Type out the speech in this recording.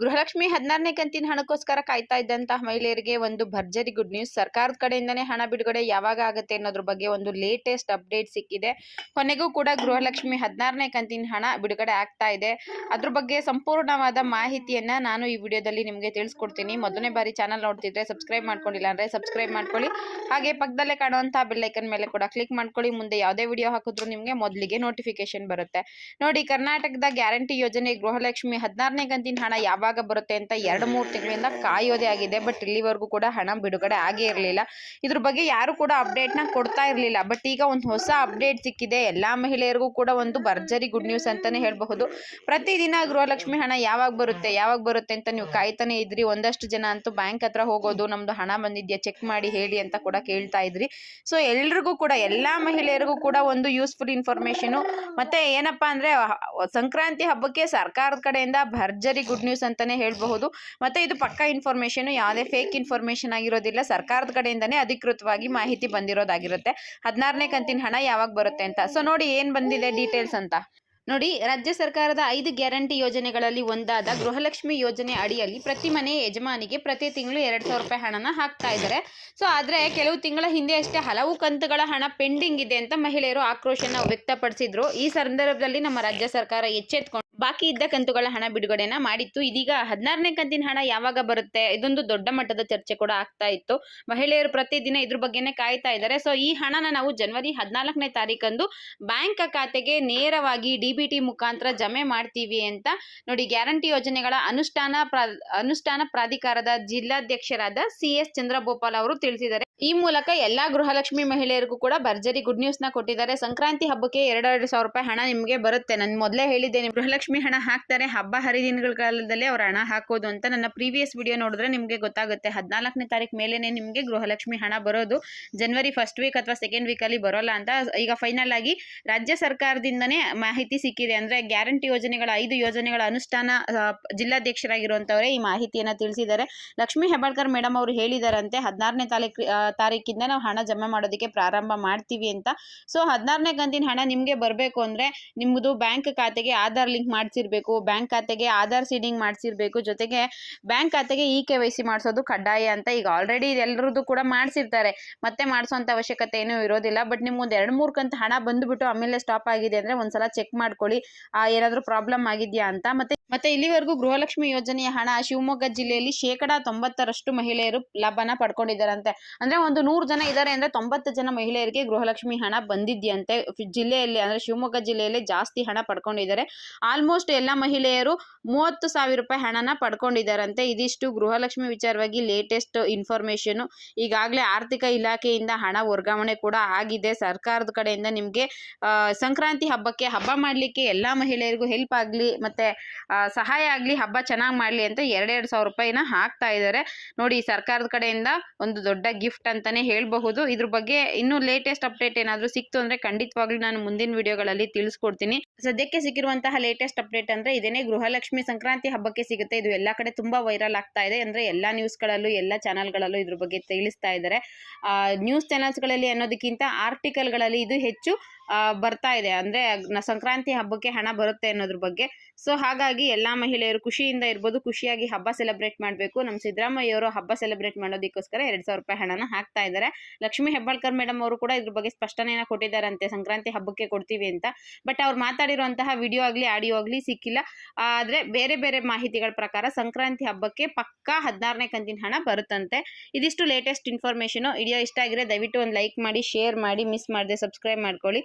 ಗೃಹಲಕ್ಷ್ಮಿ ಹದಿನಾರನೇ ಕಂತಿನ ಹಣಕ್ಕೋಸ್ಕರ ಕಾಯ್ತಾ ಇದ್ದಂತಹ ಮಹಿಳೆಯರಿಗೆ ಒಂದು ಭರ್ಜರಿ ಗುಡ್ ನ್ಯೂಸ್ ಸರ್ಕಾರದ ಕಡೆಯಿಂದನೇ ಹಣ ಬಿಡುಗಡೆ ಯಾವಾಗ ಆಗುತ್ತೆ ಅನ್ನೋದ್ರ ಬಗ್ಗೆ ಒಂದು ಲೇಟೆಸ್ಟ್ ಅಪ್ಡೇಟ್ ಸಿಕ್ಕಿದೆ. ಕೊನೆಗೂ ಕೂಡ ಗೃಹಲಕ್ಷ್ಮಿ ಹದಿನಾರನೇ ಕಂತಿನ ಹಣ ಬಿಡುಗಡೆ ಆಗ್ತಾ ಇದೆ. ಅದ್ರ ಬಗ್ಗೆ ಸಂಪೂರ್ಣವಾದ ಮಾಹಿತಿಯನ್ನ ನಾನು ಈ ವಿಡಿಯೋದಲ್ಲಿ ನಿಮಗೆ ತಿಳಿಸ್ಕೊಡ್ತೀನಿ. ಮೊದಲನೇ ಬಾರಿ ಚಾನಲ್ ನೋಡ್ತಿದ್ರೆ ಸಬ್ಸ್ಕ್ರೈಬ್ ಮಾಡ್ಕೊಂಡಿಲ್ಲ ಅಂದ್ರೆ ಸಬ್ಸ್ಕ್ರೈಬ್ ಮಾಡ್ಕೊಳ್ಳಿ. ಹಾಗೆ ಪಕ್ಕದಲ್ಲೇ ಕಾಣುವಂತಹ ಬೆಲ್ಲೈಕನ್ ಮೇಲೆ ಕೂಡ ಕ್ಲಿಕ್ ಮಾಡ್ಕೊಳ್ಳಿ. ಮುಂದೆ ಯಾವುದೇ ವಿಡಿಯೋ ಹಾಕಿದ್ರು ನಿಮಗೆ ಮೊದಲಿಗೆ ನೋಟಿಫಿಕೇಶನ್ ಬರುತ್ತೆ. ನೋಡಿ, ಕರ್ನಾಟಕದ ಗ್ಯಾರಂಟಿ ಯೋಜನೆ ಗೃಹಲಕ್ಷ್ಮಿ ಹದಿನಾರನೇ ಕಂತಿನ ಹಣ ಯಾವಾಗ ಬರುತ್ತೆ ಅಂತ ಎರಡು ಮೂರು ತಿಂಗಳಿಂದ ಕಾಯೋದೇ ಆಗಿದೆ. ಬಟ್ ಇಲ್ಲಿವರೆಗೂ ಕೂಡ ಹಣ ಬಿಡುಗಡೆ ಆಗೇ ಇರಲಿಲ್ಲ. ಇದ್ರ ಬಗ್ಗೆ ಯಾರು ಕೂಡ ಅಪ್ಡೇಟ್ನ ಕೊಡ್ತಾ ಇರಲಿಲ್ಲ. ಬಟ್ ಈಗ ಒಂದು ಹೊಸ ಅಪ್ಡೇಟ್ ಸಿಕ್ಕಿದೆ. ಎಲ್ಲ ಮಹಿಳೆಯರಿಗೂ ಕೂಡ ಒಂದು ಭರ್ಜರಿ ಗುಡ್ ನ್ಯೂಸ್ ಅಂತಾನೆ ಹೇಳಬಹುದು. ಪ್ರತಿದಿನ ಗೃಹಲಕ್ಷ್ಮಿ ಹಣ ಯಾವಾಗ ಬರುತ್ತೆ ಯಾವಾಗ ಬರುತ್ತೆ ಅಂತ ನೀವು ಕಾಯ್ತಾನೆ ಇದ್ರಿ. ಒಂದಷ್ಟು ಜನ ಅಂತೂ ಬ್ಯಾಂಕ್ ಹತ್ರ ಹೋಗೋದು, ನಮ್ದು ಹಣ ಬಂದಿದ್ಯಾ ಚೆಕ್ ಮಾಡಿ ಹೇಳಿ ಅಂತ ಕೂಡ ಕೇಳ್ತಾ ಇದ್ರಿ. ಸೊ ಎಲ್ರಿಗೂ ಕೂಡ, ಎಲ್ಲಾ ಮಹಿಳೆಯರಿಗೂ ಕೂಡ ಒಂದು ಯೂಸ್ಫುಲ್ ಇನ್ಫಾರ್ಮೇಶನು ಮತ್ತೆ ಏನಪ್ಪಾ ಅಂದ್ರೆ, ಸಂಕ್ರಾಂತಿ ಹಬ್ಬಕ್ಕೆ ಸರ್ಕಾರದ ಕಡೆಯಿಂದ ಭರ್ಜರಿ ಗುಡ್ ನ್ಯೂಸ್ ಅಂತಾನೆ ಹೇಳಬಹುದು. ಮತ್ತೆ ಇದು ಪಕ್ಕಾ ಇನ್ಫಾರ್ಮೇಶನ್ ಯಾವುದೇ ಫೇಕ್ ಇನ್ಫಾರ್ಮೇಷನ್ ಆಗಿರೋದಿಲ್ಲ. ಸರ್ಕಾರದ ಕಡೆಯಿಂದನೇ ಅಧಿಕೃತವಾಗಿ ಮಾಹಿತಿ ಬಂದಿರೋದಾಗಿರುತ್ತೆ. ಹದಿನಾರನೇ ಕಂತಿನ ಹಣ ಯಾವಾಗ ಬರುತ್ತೆ ಅಂತ. ಸೊ ನೋಡಿ ಏನ್ ಬಂದಿದೆ ಡೀಟೇಲ್ಸ್ ಅಂತ. ನೋಡಿ, ರಾಜ್ಯ ಸರ್ಕಾರದ ಐದು ಗ್ಯಾರಂಟಿ ಯೋಜನೆಗಳಲ್ಲಿ ಒಂದಾದ ಗೃಹಲಕ್ಷ್ಮಿ ಯೋಜನೆ ಅಡಿಯಲ್ಲಿ ಪ್ರತಿ ಮನೆ ಯಜಮಾನಿಗೆ ಪ್ರತಿ ತಿಂಗಳು ಎರಡು ಸಾವಿರ ರೂಪಾಯಿ ಹಣನ ಹಾಕ್ತಾ ಇದ್ದಾರೆ. ಸೊ ಆದರೆ ಕೆಲವು ತಿಂಗಳ ಹಿಂದೆ ಅಷ್ಟೇ ಹಲವು ಕಂತುಗಳ ಹಣ ಪೆಂಡಿಂಗ್ ಇದೆ ಅಂತ ಮಹಿಳೆಯರು ಆಕ್ರೋಶನ ವ್ಯಕ್ತಪಡಿಸಿದ್ರು. ಈ ಸಂದರ್ಭದಲ್ಲಿ ನಮ್ಮ ರಾಜ್ಯ ಸರ್ಕಾರ ಎಚ್ಚೆತ್ಕೊಂಡು ಬಾಕಿ ಇದ್ದ ಕಂತುಗಳ ಹಣ ಬಿಡುಗಡೆನ ಮಾಡಿತ್ತು. ಇದೀಗ ಹದಿನಾರನೇ ಕಂತಿನ ಹಣ ಯಾವಾಗ ಬರುತ್ತೆ? ಇದೊಂದು ದೊಡ್ಡ ಮಟ್ಟದ ಚರ್ಚೆ ಕೂಡ ಆಗ್ತಾ ಇತ್ತು. ಮಹಿಳೆಯರು ಪ್ರತಿದಿನ ಇದ್ರ ಬಗ್ಗೆನೇ ಕಾಯ್ತಾ ಇದ್ದಾರೆ. ಸೊ ಈ ಹಣನ ನಾವು ಜನವರಿ ಹದಿನಾಲ್ಕನೇ ತಾರೀಕಂದು ಬ್ಯಾಂಕ್ ಖಾತೆಗೆ ನೇರವಾಗಿ ಡಿಬಿಟಿ ಮುಖಾಂತರ ಜಮೆ ಮಾಡ್ತೀವಿ ಅಂತ ನೋಡಿ ಗ್ಯಾರಂಟಿ ಯೋಜನೆಗಳ ಅನುಷ್ಠಾನ ಅನುಷ್ಠಾನ ಪ್ರಾಧಿಕಾರದ ಜಿಲ್ಲಾಧ್ಯಕ್ಷರಾದ ಸಿ ಎಸ್ ಚಂದ್ರಗೋಪಾಲ್ ಅವರು ತಿಳಿಸಿದ್ದಾರೆ. ಈ ಮೂಲಕ ಎಲ್ಲಾ ಗೃಹಲಕ್ಷ್ಮಿ ಮಹಿಳೆಯರಿಗೂ ಕೂಡ ಭರ್ಜರಿ ಗುಡ್ ನ್ಯೂಸ್ನ ಕೊಟ್ಟಿದ್ದಾರೆ. ಸಂಕ್ರಾಂತಿ ಹಬ್ಬಕ್ಕೆ ಎರಡೆರಡು ಸಾವಿರ ರೂಪಾಯಿ ಹಣ ನಿಮಗೆ ಬರುತ್ತೆ. ನಾನು ಮೊದಲೇ ಹೇಳಿದ್ದೇನೆ, ಗೃಹಲಕ್ಷ್ಮಿ ಹಣ ಹಾಕ್ತಾರೆ. ಹಬ್ಬ ಹರಿದಿನಗಳ ಕಾಲದಲ್ಲಿ ಅವ್ರ ಹಣ ಹಾಕೋದು ಅಂತ ನನ್ನ ಪ್ರೀವಿಯಸ್ ವಿಡಿಯೋ ನೋಡಿದ್ರೆ ನಿಮಗೆ ಗೊತ್ತಾಗುತ್ತೆ. ಹದಿನಾಲ್ಕನೇ ತಾರೀಕು ಮೇಲೇನೆ ನಿಮಗೆ ಗೃಹಲಕ್ಷ್ಮಿ ಹಣ ಬರೋದು. ಜನವರಿ ಫಸ್ಟ್ ವೀಕ್ ಅಥವಾ ಸೆಕೆಂಡ್ ವೀಕ್ ಅಲ್ಲಿ ಬರೋಲ್ಲ ಅಂತ ಈಗ ಫೈನಲ್ ಆಗಿ ರಾಜ್ಯ ಸರ್ಕಾರದಿಂದನೇ ಮಾಹಿತಿ ಸಿಕ್ಕಿದೆ. ಅಂದ್ರೆ ಗ್ಯಾರಂಟಿ ಯೋಜನೆಗಳ ಐದು ಯೋಜನೆಗಳ ಅನುಷ್ಠಾನ ಜಿಲ್ಲಾಧ್ಯಕ್ಷರಾಗಿರುವಂತವರೇ ಈ ಮಾಹಿತಿಯನ್ನ ತಿಳಿಸಿದ್ದಾರೆ. ಲಕ್ಷ್ಮೀ ಹೆಬ್ಬಾಳ್ಕರ್ ಮೇಡಮ್ ಅವರು ಹೇಳಿದಾರಂತೆ, ಹದಿನಾರನೇ ತಾರೀಕು ತಾರೀಕಿಂದ ನಾವು ಹಣ ಜಮಾ ಮಾಡೋದಕ್ಕೆ ಪ್ರಾರಂಭ ಮಾಡ್ತೀವಿ ಅಂತ. ಸೊ ಹದಿನಾರನೇ ಕಂತಿನ ಹಣ ನಿಮಗೆ ಬರಬೇಕು ಅಂದ್ರೆ ನಿಮ್ಮದು ಬ್ಯಾಂಕ್ ಖಾತೆಗೆ ಆಧಾರ್ ಲಿಂಕ್ ಮಾಡಿಸಿರ್ಬೇಕು ಬ್ಯಾಂಕ್ ಖಾತೆಗೆ ಆಧಾರ್ ಸೀಡಿಂಗ್ ಮಾಡಿಸಿರ್ಬೇಕು ಜೊತೆಗೆ ಬ್ಯಾಂಕ್ ಖಾತೆಗೆ ಇ ಕೆ ವೈ ಸಿ ಮಾಡಿಸೋದು ಕಡ್ಡಾಯ ಅಂತ ಈಗ ಆಲ್ರೆಡಿ ಎಲ್ಲರದ್ದು ಕೂಡ ಮಾಡಿಸಿರ್ತಾರೆ. ಮತ್ತೆ ಮಾಡಿಸೋಂಥ ಅವಶ್ಯಕತೆ ಏನೂ ಇರೋದಿಲ್ಲ. ಬಟ್ ನಿಮ್ಗೆ ಒಂದು ಎರಡು ಮೂರು ಕಂತು ಹಣ ಬಂದುಬಿಟ್ಟು ಆಮೇಲೆ ಸ್ಟಾಪ್ ಆಗಿದೆ ಅಂದ್ರೆ ಒಂದ್ಸಲ ಚೆಕ್ ಮಾಡ್ಕೊಳ್ಳಿ ಆ, ಏನಾದ್ರೂ ಪ್ರಾಬ್ಲಮ್ ಆಗಿದೆಯಾ ಅಂತ. ಮತ್ತೆ ಮತ್ತೆ ಇಲ್ಲಿವರೆಗೂ ಗೃಹಲಕ್ಷ್ಮಿ ಯೋಜನೆಯ ಹಣ ಶಿವಮೊಗ್ಗ ಜಿಲ್ಲೆಯಲ್ಲಿ ಶೇಕಡಾ ತೊಂಬತ್ತರಷ್ಟು ಮಹಿಳೆಯರು ಲಾಭನ ಪಡ್ಕೊಂಡಿದ್ದಾರಂತೆ. ಅಂದ್ರೆ ಒಂದು ನೂರು ಜನ ಇದ್ದಾರೆ ಅಂದ್ರೆ ತೊಂಬತ್ತು ಜನ ಮಹಿಳೆಯರಿಗೆ ಗೃಹಲಕ್ಷ್ಮಿ ಹಣ ಬಂದಿದ್ಯಂತೆ. ಜಿಲ್ಲೆಯಲ್ಲಿ ಅಂದ್ರೆ ಶಿವಮೊಗ್ಗ ಜಿಲ್ಲೆಯಲ್ಲಿ ಜಾಸ್ತಿ ಹಣ ಪಡ್ಕೊಂಡಿದ್ದಾರೆ. ಆಲ್ಮೋಸ್ಟ್ ಎಲ್ಲ ಮಹಿಳೆಯರು ಮೂವತ್ತು ಸಾವಿರ ರೂಪಾಯಿ ಹಣನ ಪಡ್ಕೊಂಡಿದ್ದಾರಂತೆ. ಇದಿಷ್ಟು ಗೃಹಲಕ್ಷ್ಮಿ ವಿಚಾರವಾಗಿ ಲೇಟೆಸ್ಟ್ ಇನ್ಫಾರ್ಮೇಶನ್ ಈಗಾಗಲೇ ಆರ್ಥಿಕ ಇಲಾಖೆಯಿಂದ ಹಣ ವರ್ಗಾವಣೆ ಕೂಡ ಆಗಿದೆ. ಸರ್ಕಾರದ ಕಡೆಯಿಂದ ನಿಮಗೆ ಸಂಕ್ರಾಂತಿ ಹಬ್ಬಕ್ಕೆ ಹಬ್ಬ ಮಾಡಲಿಕ್ಕೆ ಎಲ್ಲ ಮಹಿಳೆಯರಿಗೂ ಹೆಲ್ಪ್ ಆಗಲಿ, ಮತ್ತೆ ಸಹಾಯ ಆಗಲಿ, ಹಬ್ಬ ಚೆನ್ನಾಗಿ ಮಾಡಲಿ ಅಂತ ಎರಡೆರಡು ಸಾವಿರ ರೂಪಾಯಿನ ಹಾಕ್ತಾ ಇದ್ದಾರೆ. ನೋಡಿ, ಸರ್ಕಾರದ ಕಡೆಯಿಂದ ಒಂದು ದೊಡ್ಡ ಗಿಫ್ಟ್ ಅಂತಾನೆ ಹೇಳಬಹುದು. ಇದ್ರ ಬಗ್ಗೆ ಇನ್ನೂ ಲೇಟೆಸ್ಟ್ ಅಪ್ಡೇಟ್ ಏನಾದರೂ ಸಿಕ್ತು ಅಂದ್ರೆ ಖಂಡಿತವಾಗ್ಲೂ ನಾನು ಮುಂದಿನ ವಿಡಿಯೋಗಳಲ್ಲಿ ತಿಳಿಸ್ಕೊಡ್ತೀನಿ. ಸದ್ಯಕ್ಕೆ ಸಿಕ್ಕಿರುವಂತಹ ಲೇಟೆಸ್ಟ್ ಅಪ್ಡೇಟ್ ಅಂದ್ರೆ ಇದೇನೆ ಗೃಹಲಕ್ಷ್ಮಿ ಸಂಕ್ರಾಂತಿ ಹಬ್ಬಕ್ಕೆ ಸಿಗುತ್ತೆ. ಇದು ಎಲ್ಲ ಕಡೆ ತುಂಬಾ ವೈರಲ್ ಆಗ್ತಾ ಇದೆ. ಅಂದ್ರೆ ಎಲ್ಲ ನ್ಯೂಸ್ಗಳಲ್ಲೂ ಎಲ್ಲ ಚಾನಲ್ಗಳಲ್ಲೂ ಇದ್ರ ಬಗ್ಗೆ ತಿಳಿಸ್ತಾ ಇದ್ದಾರೆ. ನ್ಯೂಸ್ ಚಾನಲ್ಸ್ಗಳಲ್ಲಿ ಅನ್ನೋದಕ್ಕಿಂತ ಆರ್ಟಿಕಲ್ಗಳಲ್ಲಿ ಇದು ಹೆಚ್ಚು ಬರ್ತಾ ಇದೆ. ಅಂದ್ರೆ ಸಂಕ್ರಾಂತಿ ಹಬ್ಬಕ್ಕೆ ಹಣ ಬರುತ್ತೆ ಅನ್ನೋದ್ರ ಬಗ್ಗೆ. ಸೊ ಹಾಗಾಗಿ ಎಲ್ಲಾ ಮಹಿಳೆಯರು ಖುಷಿಯಿಂದ ಇರ್ಬೋದು, ಖುಷಿಯಾಗಿ ಹಬ್ಬ ಸೆಲೆಬ್ರೇಟ್ ಮಾಡಬೇಕು. ನಮ್ಮ ಸಿದ್ದರಾಮಯ್ಯವರು ಹಬ್ಬ ಸೆಲೆಬ್ರೇಟ್ ಮಾಡೋದಕ್ಕೋಸ್ಕರ ಎರಡು ಸಾವಿರ ರೂಪಾಯಿ ಹಣನ ಹಾಕ್ತಾ ಇದ್ದಾರೆ. ಲಕ್ಷ್ಮೀ ಹೆಬ್ಬಾಳ್ಕರ್ ಮೇಡಮ್ ಅವರು ಕೂಡ ಇದ್ರ ಬಗ್ಗೆ ಸ್ಪಷ್ಟನೆಯನ್ನ ಕೊಟ್ಟಿದ್ದಾರಂತೆ. ಸಂಕ್ರಾಂತಿ ಹಬ್ಬಕ್ಕೆ ಕೊಡ್ತೀವಿ ಅಂತ. ಬಟ್ ಅವ್ರು ಮಾತಾಡಿರುವಂತಹ ವಿಡಿಯೋ ಆಗಲಿ ಆಡಿಯೋ ಆಗಲಿ ಸಿಕ್ಕಿಲ್ಲ. ಆದ್ರೆ ಬೇರೆ ಬೇರೆ ಮಾಹಿತಿಗಳ ಪ್ರಕಾರ ಸಂಕ್ರಾಂತಿ ಹಬ್ಬಕ್ಕೆ ಪಕ್ಕಾ ಹದಿನಾರನೇ ಕಂತಿನ ಹಣ ಬರುತ್ತಂತೆ. ಇದಿಷ್ಟು ಲೇಟೆಸ್ಟ್ ಇನ್ಫಾರ್ಮೇಷನು ವಿಡಿಯೋ ಇಷ್ಟ ಆಗಿದ್ರೆ ದಯವಿಟ್ಟು ಒಂದು ಲೈಕ್ ಮಾಡಿ ಶೇರ್ ಮಾಡಿ ಮಿಸ್ ಮಾಡದೆ ಸಬ್ಸ್ಕ್ರೈಬ್ ಮಾಡ್ಕೊಳ್ಳಿ.